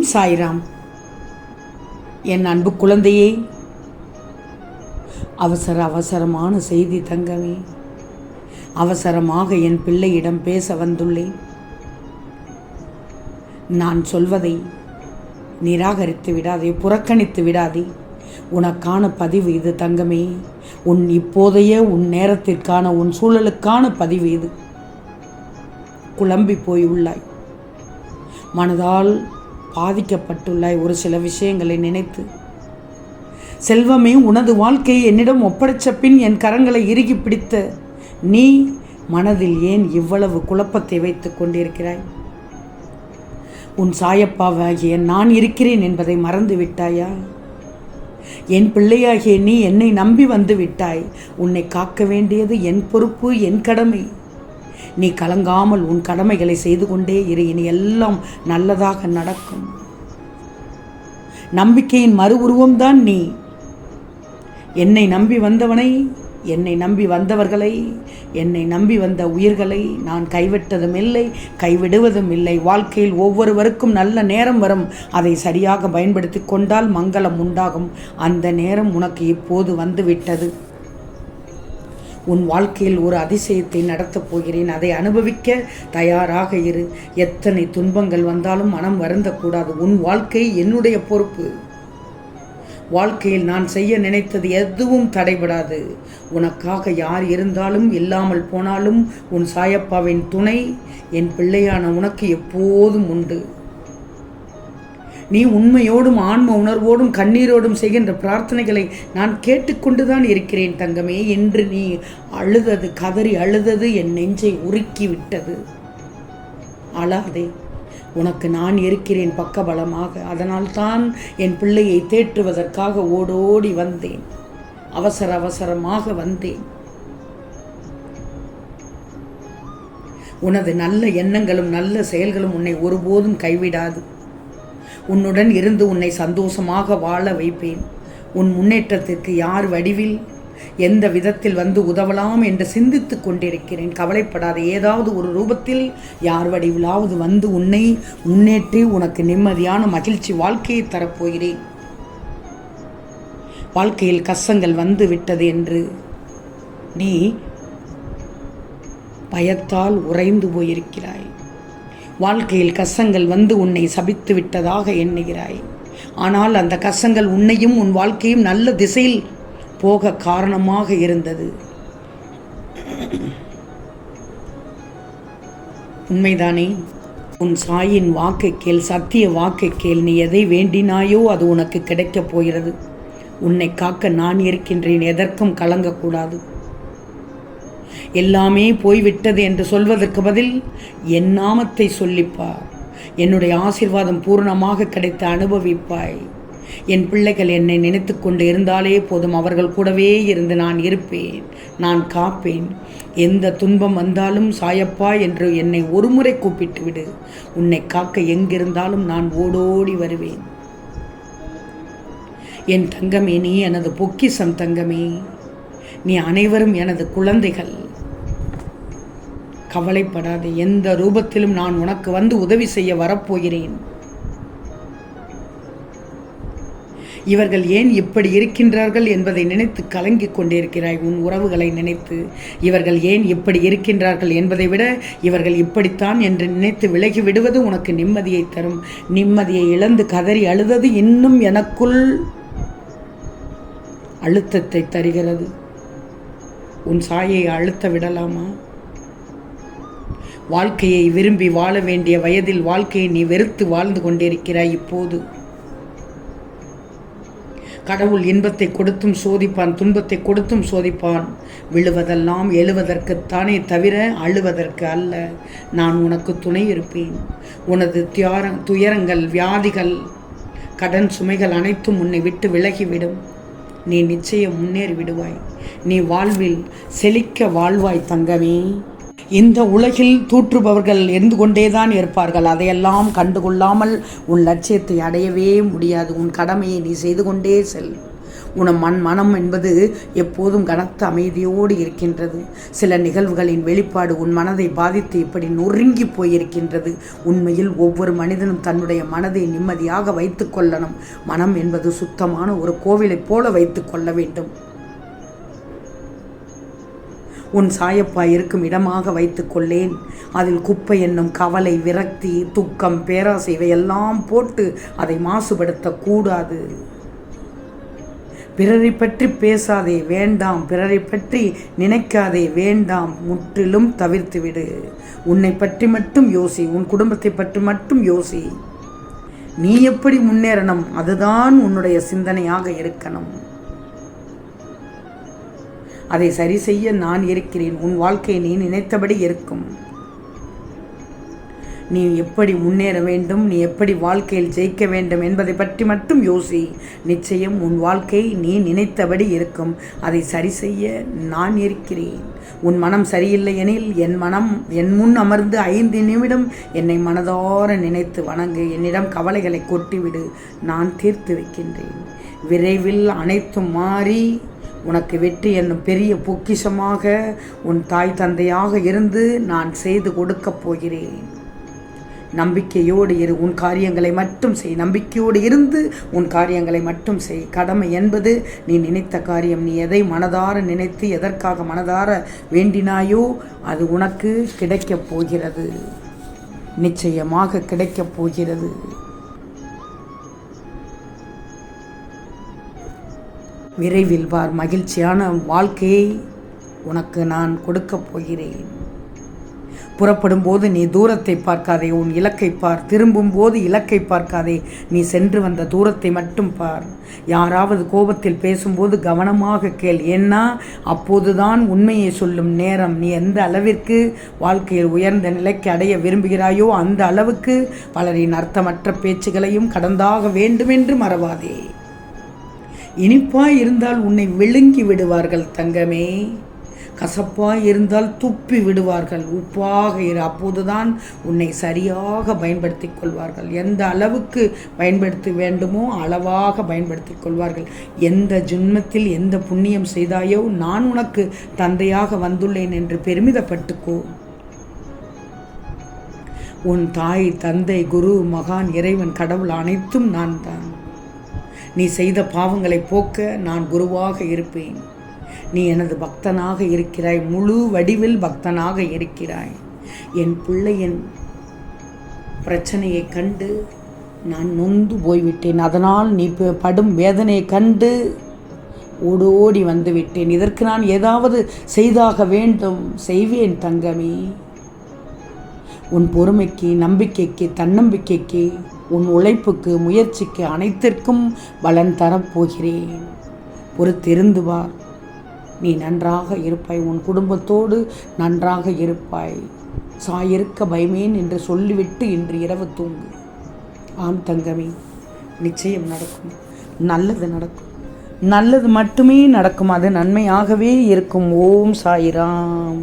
ஓம் சாய்ராம். என் அன்பு குழந்தையே அவசர அவசரமான செய்தி தங்கமே. அவசரமாக என் பிள்ளையிடம் பேச வந்துள்ளேன். நான் சொல்வதை நிராகரித்து விடாதே புறக்கணித்து விடாதே. உனக்கான பதிவு இது தங்கமே. உன் இப்போதைய உன் நேரத்திற்கான உன் சூழலுக்கான பதிவு இது. குழம்பி போய் உள்ளாய். மனதால் பாதிக்கப்பட்டுள்ளாய் ஒரு சில விஷயங்களை நினைத்து. செல்வமே உனது வாழ்க்கையை என்னிடம் ஒப்படைச்ச பின் என் கரங்களை இறுகி பிடித்த நீ மனதில் ஏன் இவ்வளவு குழப்பத்தை வைத்துக் கொண்டிருக்கிறாய்? உன் சாயப்பாவாகிய நான் இருக்கிறேன் என்பதை மறந்து விட்டாயா? என் பிள்ளையாகிய நீ என்னை நம்பி வந்து விட்டாய். உன்னை காக்க வேண்டியது என் பொறுப்பு என் கடமை. நீ கலங்காமல் உன் கடமைகளை செய்து கொண்டே இரு. இனி எல்லாம் நல்லதாக நடக்கும். நம்பிக்கையின் மறு உருவம்தான் நீ. என்னை நம்பி வந்தவனை என்னை நம்பி வந்தவர்களை என்னை நம்பி வந்த உயிர்களை நான் கைவிட்டதும் இல்லை கைவிடுவதும் இல்லை. வாழ்க்கையில் ஒவ்வொருவருக்கும் நல்ல நேரம் வரும். அதை சரியாக பயன்படுத்தி கொண்டால் மங்களம் உண்டாகும். அந்த நேரம் உனக்கு இப்போது வந்துவிட்டது. உன் வாழ்க்கையில் ஒரு அதிசயத்தை நடத்தப் போகிறேன். அதை அனுபவிக்க தயாராக இரு. எத்தனை துன்பங்கள் வந்தாலும் மனம் வருந்தக்கூடாது. உன் வாழ்க்கை என்னுடைய பொறுப்பு. வாழ்க்கையில் நான் செய்ய நினைத்தது எதுவும் தடைபடாது. உனக்காக யார் இருந்தாலும் இல்லாமல் போனாலும் உன் சாயப்பாவின் துணை என் பிள்ளையான உனக்கு எப்போதும் உண்டு. நீ உண்மையோடும் ஆன்ம உணர்வோடும் கண்ணீரோடும் செய்கின்ற பிரார்த்தனைகளை நான் கேட்டுக்கொண்டுதான் இருக்கிறேன் தங்கமே என்று நீ அழுதது கதறி அழுதது என் நெஞ்சை உருக்கி விட்டது அழாதே உனக்கு நான் இருக்கிறேன் பக்கபலமாக. அதனால்தான் என் பிள்ளையை தேற்றுவதற்காக ஓடோடி வந்தேன். அவசர அவசரமாக வந்தேன். உனது நல்ல எண்ணங்களும் நல்ல செயல்களும் உன்னை ஒருபோதும் கைவிடாது. உன்னுடன் இருந்து உன்னை சந்தோஷமாக வாழ வைப்பேன். உன் முன்னேற்றத்திற்கு யார் வடிவில்? எந்த விதத்தில் வந்து உதவலாம் என்று சிந்தித்து கொண்டிருக்கிறேன். கவலைப்படாத ஏதாவது ஒரு ரூபத்தில் யார் வடிவிலாவது வந்து உன்னை முன்னேற்றி உனக்கு நிம்மதியான மகிழ்ச்சி வாழ்க்கையை தரப்போகிறேன். வாழ்க்கையில் கஷ்டங்கள் வந்து விட்டது என்று நீ பயத்தால் உறைந்து போயிருக்கிறாய். வாழ்க்கையில் கசங்கள் வந்து உன்னை சபித்து விட்டதாக எண்ணுகிறாய். ஆனால் அந்த கசங்கள் உன்னையும் உன் வாழ்க்கையும் நல்ல திசையில் போக காரணமாக இருந்தது. உண்மைதானே? உன் சாயின் வாக்கை கேள் சத்திய வாக்கை கேள். நீ எதை வேண்டினாயோ அது உனக்கு கிடைக்கப் போகிறது. உன்னை காக்க நான் இருக்கின்றேன் எதற்கும் கலங்கக்கூடாது. எல்லாமே போய்விட்டது என்று சொல்வதற்கு பதில் என் நாமத்தை சொல்லிப்பார். என்னுடைய ஆசிர்வாதம் பூர்ணமாக கிடைத்து அனுபவிப்பாய். என் பிள்ளைகள் என்னை நினைத்து கொண்டு இருந்தாலே போதும் அவர்கள் கூடவே இருந்து நான் இருப்பேன் நான் காப்பேன். எந்த துன்பம் வந்தாலும் சாயப்பா என்று என்னை ஒருமுறை கூப்பிட்டு விடு. உன்னை காக்க எங்கிருந்தாலும் நான் ஓடோடி வருவேன். என் தங்கமே நீ எனது பொக்கிசம் தங்கமே. நீ அனைவரும் எனது குழந்தைகள். கவலைப்படாது எந்த ரூபத்திலும் நான் உனக்கு வந்து உதவி செய்ய வரப்போகிறேன். இவர்கள் ஏன் இப்படி இருக்கின்றார்கள் என்பதை நினைத்து கலங்கிக் கொண்டிருக்கிறாய் உன் உறவுகளை நினைத்து. இவர்கள் ஏன் இப்படி இருக்கின்றார்கள் என்பதை விட இவர்கள் இப்படித்தான் என்று நினைத்து விலகி விடுவது உனக்கு நிம்மதியை தரும். நிம்மதியை இழந்து கதறி அழுதது இன்னும் எனக்குள் அழுத்தத்தை தருகிறது. உன் சாயை அழுத்த விடலாமா? வாழ்க்கையை விரும்பி வாழ வேண்டிய வயதில் வாழ்க்கையை நீ வெறுத்து வாழ்ந்து கொண்டிருக்கிறாய் இப்போது. கடவுள் இன்பத்தை கொடுத்தும் சோதிப்பான் துன்பத்தை கொடுத்தும் சோதிப்பான். விழுவதெல்லாம் எழுவதற்குத்தானே தவிர அழுவதற்கு அல்ல. நான் உனக்கு துணை இருப்பேன். உனது தியார துயரங்கள் வியாதிகள் கடன் சுமைகள் அனைத்தும் உன்னை விட்டு விலகிவிடும். நீ நிச்சயம் முன்னேறி விடுவாய் நீ வாழ்வில் செழிக்க வாழ்வாய் தங்கமே. இந்த உலகில் தூற்றுபவர்கள் இருந்து கொண்டேதான் இருப்பார்கள். அதையெல்லாம் கண்டுகொள்ளாமல் உன் லட்சியத்தை அடையவே முடியாது. உன் கடமையை நீ செய்து கொண்டே செல். உன மண் மனம் என்பது எப்போதும் கனத்த அமைதியோடு இருக்கின்றது. சில நிகழ்வுகளின் வெளிப்பாடு உன் மனதை பாதித்து இப்படி நொறுங்கி போயிருக்கின்றது. உண்மையில் ஒவ்வொரு மனிதனும் தன்னுடைய மனதை நிம்மதியாக வைத்து கொள்ளணும். மனம் என்பது சுத்தமான ஒரு கோவிலைப் போல வைத்து கொள்ள வேண்டும். உன் சாயப்பா இருக்கும் இடமாக வைத்து கொள்ளேன். அதில் குப்பை என்னும் கவலை விரக்தி துக்கம் பேராசை இவையெல்லாம் போட்டு அதை மாசுபடுத்தக்கூடாது. பிறரை பற்றி பேசாதே வேண்டாம். பிறரை பற்றி நினைக்காதே வேண்டாம். முற்றிலும் தவிர்த்துவிடு. உன்னை பற்றி மட்டும் யோசி. உன் குடும்பத்தை பற்றி மட்டும் யோசி. நீ எப்படி முன்னேறணும்? அதுதான் உன்னுடைய சிந்தனையாக இருக்கணும். அதை சரி செய்ய நான் இருக்கிறேன். உன் வாழ்க்கை நீ நினைத்தபடி இருக்கும். நீ எப்படி முன்னேற வேண்டும்? நீ எப்படி வாழ்க்கையில் ஜெயிக்க வேண்டும் என்பதை பற்றி மட்டும் யோசி. நிச்சயம் உன் வாழ்க்கை நீ நினைத்தபடி இருக்கும். அதை சரி செய்ய நான் இருக்கிறேன். உன் மனம் சரியில்லை எனில் என் மனம் என் முன் அமர்ந்து ஐந்து நிமிடம் என்னை மனதார நினைத்து வணங்கு. என்னிடம் கவலைகளை கொட்டிவிடு. நான் தீர்த்து வைக்கின்றேன். விரைவில் அனைத்தும் மாறி உனக்கு வெற்றி என்னும் பெரிய பொக்கிஷமாக உன் தாய் தந்தையாக இருந்து நான் செய்து கொடுக்கப் போகிறேன். நம்பிக்கையோடு இரு உன் காரியங்களை மட்டும் செய். நம்பிக்கையோடு இருந்து உன் காரியங்களை மட்டும் செய். கடமை என்பது நீ நினைத்த காரியம். நீ எதை மனதார நினைத்து எதற்காக மனதார வேண்டினாயோ அது உனக்கு கிடைக்கப் போகிறது. நிச்சயமாக கிடைக்கப் போகிறது. விரைவில் பார் மகிழ்ச்சியான வாழ்க்கையை உனக்கு நான் கொடுக்கப் போகிறேன். புறப்படும் போது நீ தூரத்தை பார்க்காதே உன் இலக்கை பார். திரும்பும் போது இலக்கை பார்க்காதே நீ சென்று வந்த தூரத்தை மட்டும் பார். யாராவது கோபத்தில் பேசும்போது கவனமாக கேள். ஏன்னா அப்போதுதான் உண்மையை சொல்லும் நேரம். நீ எந்த அளவிற்கு வாழ்க்கையில் உயர்ந்த நிலைக்கு அடைய விரும்புகிறாயோ அந்த அளவுக்கு பலரின் அர்த்தமற்ற பேச்சுகளையும் கடந்தாக வேண்டுமென்று மறவாதே. இனிப்பாய் இருந்தால் உன்னை விழுங்கி விடுவார்கள் தங்கமே. கசப்பாக இருந்தால் துப்பி விடுவார்கள். உப்பாக இரு. அப்போதுதான் உன்னை சரியாக பயன்படுத்திக் கொள்வார்கள். எந்த அளவுக்கு பயன்படுத்த வேண்டுமோ அளவாக பயன்படுத்தி கொள்வார்கள். எந்த ஜென்மத்தில் எந்த புண்ணியம் செய்தாயோ நான் உனக்கு தந்தையாக வந்துள்ளேன் என்று பெருமிதப்பட்டுக்கோ. உன் தாய் தந்தை குரு மகான் இறைவன் கடவுள் அனைத்தும் நான் தான். நீ செய்த பாவங்களை போக்க நான் குருவாக இருப்பேன். நீ எனது பக்தனாக இருக்கிறாய். முழு வடிவில் பக்தனாக இருக்கிறாய். என் பிள்ளையின் பிரச்சனையை கண்டு நான் நொந்து போய்விட்டேன். அதனால் நீ படும் வேதனையை கண்டு ஓடோடி வந்து விட்டேன் இதற்கு நான் ஏதாவது செய்தாக வேண்டும்? செய்வேன் தங்கமே. உன் பொறுமைக்கு நம்பிக்கைக்கு தன்னம்பிக்கைக்கு உன் உழைப்புக்கு முயற்சிக்கு அனைத்திற்கும் பலன் தரப்போகிறேன். பொறுத்திருந்து வா நீ நன்றாக இருப்பாய். உன் குடும்பத்தோடு நன்றாக இருப்பாய். சாயிருக்க பயமேன் என்று சொல்லிவிட்டு இன்று இரவு தூங்கு. ஆம் தங்கமே நிச்சயம் நடக்கும். நல்லது நடக்கும். நல்லது மட்டுமே நடக்கும். அது நன்மையாகவே இருக்கும். ஓம் சாயிராம்.